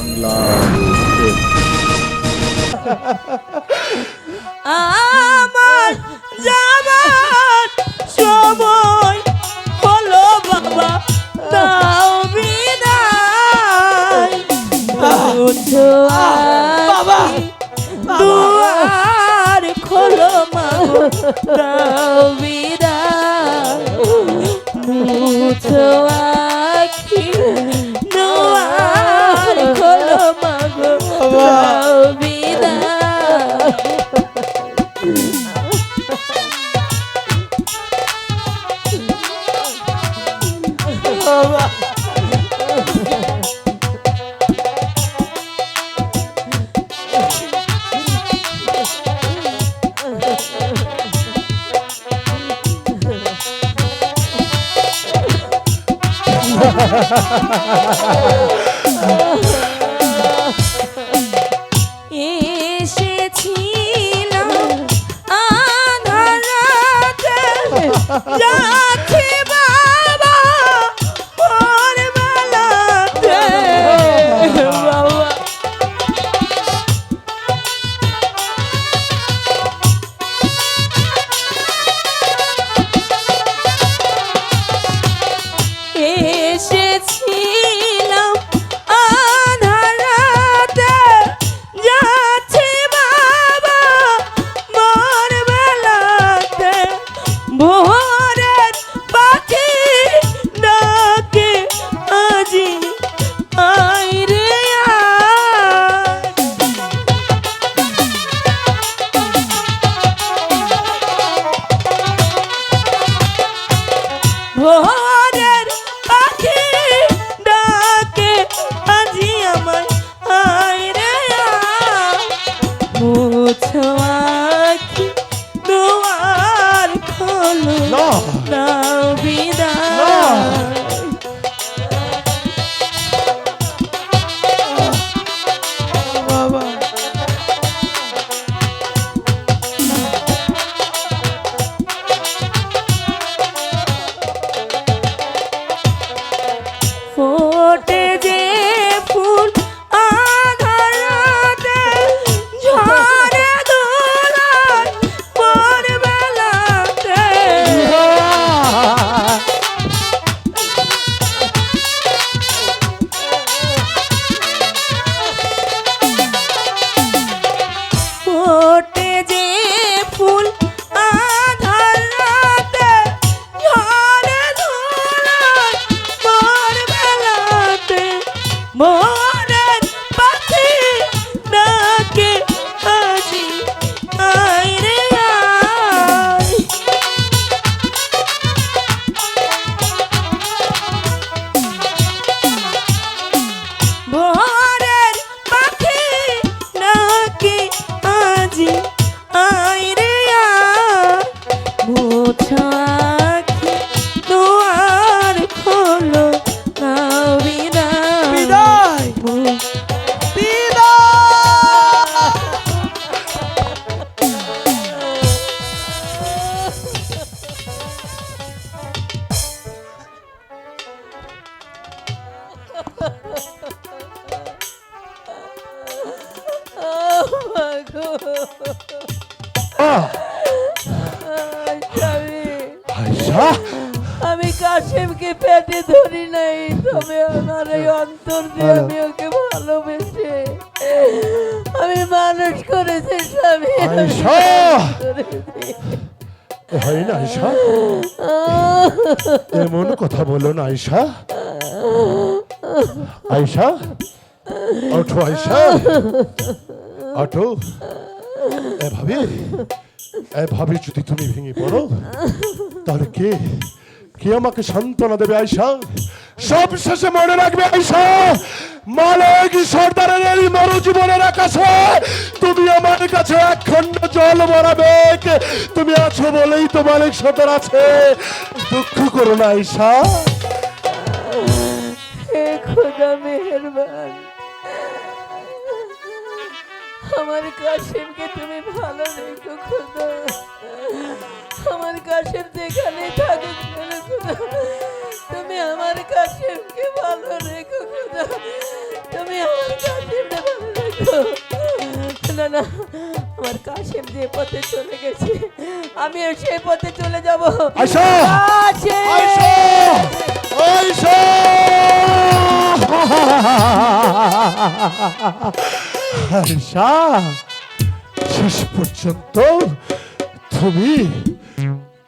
বাংলা আমার যাবার সময় হলো বাবা দাও বিদায়। বাবা দুয়ার খোলো মাগো দাও বিদায়। এসেছিলাম আধার Oh ফোটে যে আমি কাশিমকে পেটে ধরি নাই তবে আমার এই অন্তর দিয়ে আমি ওকে ভালোবেসে আমি মানুষ করেছি স্বামী। হয় না আয়শা এমন কথা বলো না আয়শা আয়শা ওঠো আয়শা ওঠো এ ভাবি এ ভাবি যদি তুমি ভেঙে পড়ো, তাহলে কে? কে আমাকে সান্ত্বনা দেবে, আয়শা? সব শেষে মনে রাখবে, আয়শা, মালিক সর্দারের এই মরু জীবনের আকাশে, তুমি আমার কাছে এক খণ্ড জল মরাবে তুমি আছো বলেই তো মালিক সর্দার আছে। দুঃখ করো না হে খোদা মেহেরবান। আমার কাশিমকে তুমি ভালো রেখো খোদা আমার কাশিম যেখানে থাকুক তুমি আমার কাশিমকে ভালো রেখো খোদা তুমি আমার কাশিম না না আমার কাশেম যে পথে চলে গেছে আমিও সেই পথে চলে যাব আয়শা! কাশেম! আয়শা! শেষ পর্যন্ত তুমি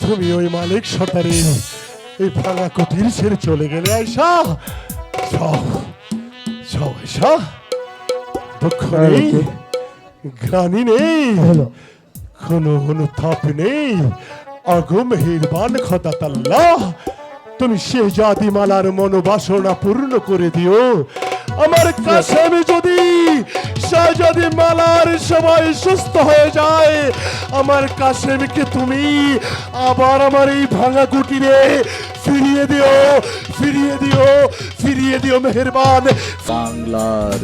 তুমি ওই মালিক সর্দারের এই ভাঙা কুটির ছেড়ে চলে গেলে আয়সা যাও যাও আয়সা দুঃখ নেই গ্রানি নেই কোনো অনুতাপ নেই। মেহেরবান খদাতাল্লাহ তুমি শেহজাদি মালার মনোবাসনা পূর্ণ করে দিও। আমার কাছে আমি যদি যদি মালার সবাই সুস্থ হয়ে যায়, আমার কাছে কাশেমকে তুমি? আবার আমার এই ভাঙা কুটিরে ফিরিয়ে দিও ফিরিয়ে দিও ফিরিয়ে দিও, মেহেরবান। বাংলার